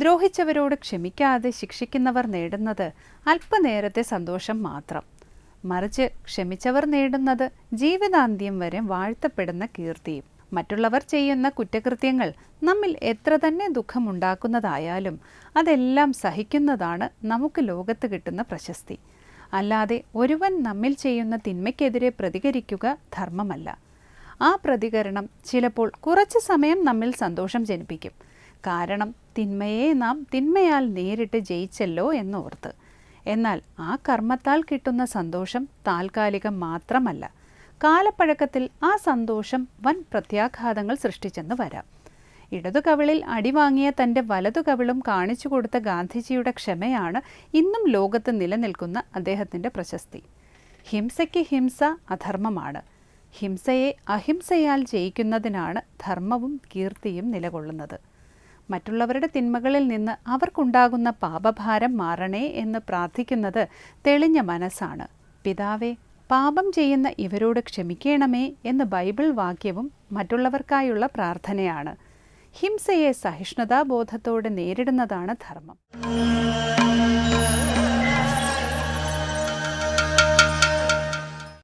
ദ്രോഹിച്ചവരോട് ക്ഷമിക്കാതെ ശിക്ഷിക്കുന്നവർ നേടുന്നത് അല്പനേരത്തെ സന്തോഷം മാത്രം. മറിച്ച് ക്ഷമിച്ചവർ നേടുന്നത് ജീവിതാന്ത്യം വരെ വാഴ്ത്തപ്പെടുന്ന കീർത്തിയും. മറ്റുള്ളവർ ചെയ്യുന്ന കുറ്റകൃത്യങ്ങൾ നമ്മിൽ എത്ര തന്നെ ദുഃഖമുണ്ടാക്കുന്നതായാലും അതെല്ലാം സഹിക്കുന്നതാണ് നമുക്ക് ലോകത്ത് കിട്ടുന്ന പ്രശസ്തി. അല്ലാതെ ഒരുവൻ നമ്മിൽ ചെയ്യുന്ന തിന്മയ്ക്കെതിരെ പ്രതികരിക്കുക ധർമ്മമല്ല. ആ പ്രതികരണം ചിലപ്പോൾ കുറച്ച് സമയം നമ്മിൽ സന്തോഷം ജനിപ്പിക്കും. കാരണം തിന്മയെ നാം തിന്മയാൽ നേരിട്ട് ജയിച്ചല്ലോ എന്നോർത്ത്. എന്നാൽ ആ കർമ്മത്താൽ കിട്ടുന്ന സന്തോഷം താൽക്കാലികം മാത്രമല്ല. കാലപ്പഴക്കത്തിൽ ആ സന്തോഷം വൻ പ്രത്യാഘാതങ്ങൾ സൃഷ്ടിച്ചെന്ന് വരാം. ഇടതു കവിളിൽ അടിവാങ്ങിയ തന്റെ വലതു കവിളും കാണിച്ചു കൊടുത്ത ഗാന്ധിജിയുടെ ക്ഷമയാണ് ഇന്നും ലോകത്ത് നിലനിൽക്കുന്ന അദ്ദേഹത്തിന്റെ പ്രശസ്തി. ഹിംസയ്ക്ക് ഹിംസ അധർമ്മമാണ്. ഹിംസയെ അഹിംസയാൽ ജയിക്കുന്നതിനാണ് ധർമ്മവും കീർത്തിയും നിലകൊള്ളുന്നത്. മറ്റുള്ളവരുടെ തിന്മകളിൽ നിന്ന് അവർക്കുണ്ടാകുന്ന പാപഭാരം മാറണേ എന്ന് പ്രാർത്ഥിക്കുന്നത് തെളിഞ്ഞ മനസ്സാണ്. പിതാവേ പാപം ചെയ്യുന്ന ഇവരോട് ക്ഷമിക്കണമേ എന്ന് ബൈബിൾ വാക്യവും മറ്റുള്ളവർക്കായുള്ള പ്രാർത്ഥനയാണ്. ഹിംസയെ സഹിഷ്ണുതാബോധത്തോടെ നേരിടുന്നതാണ് ധർമ്മം.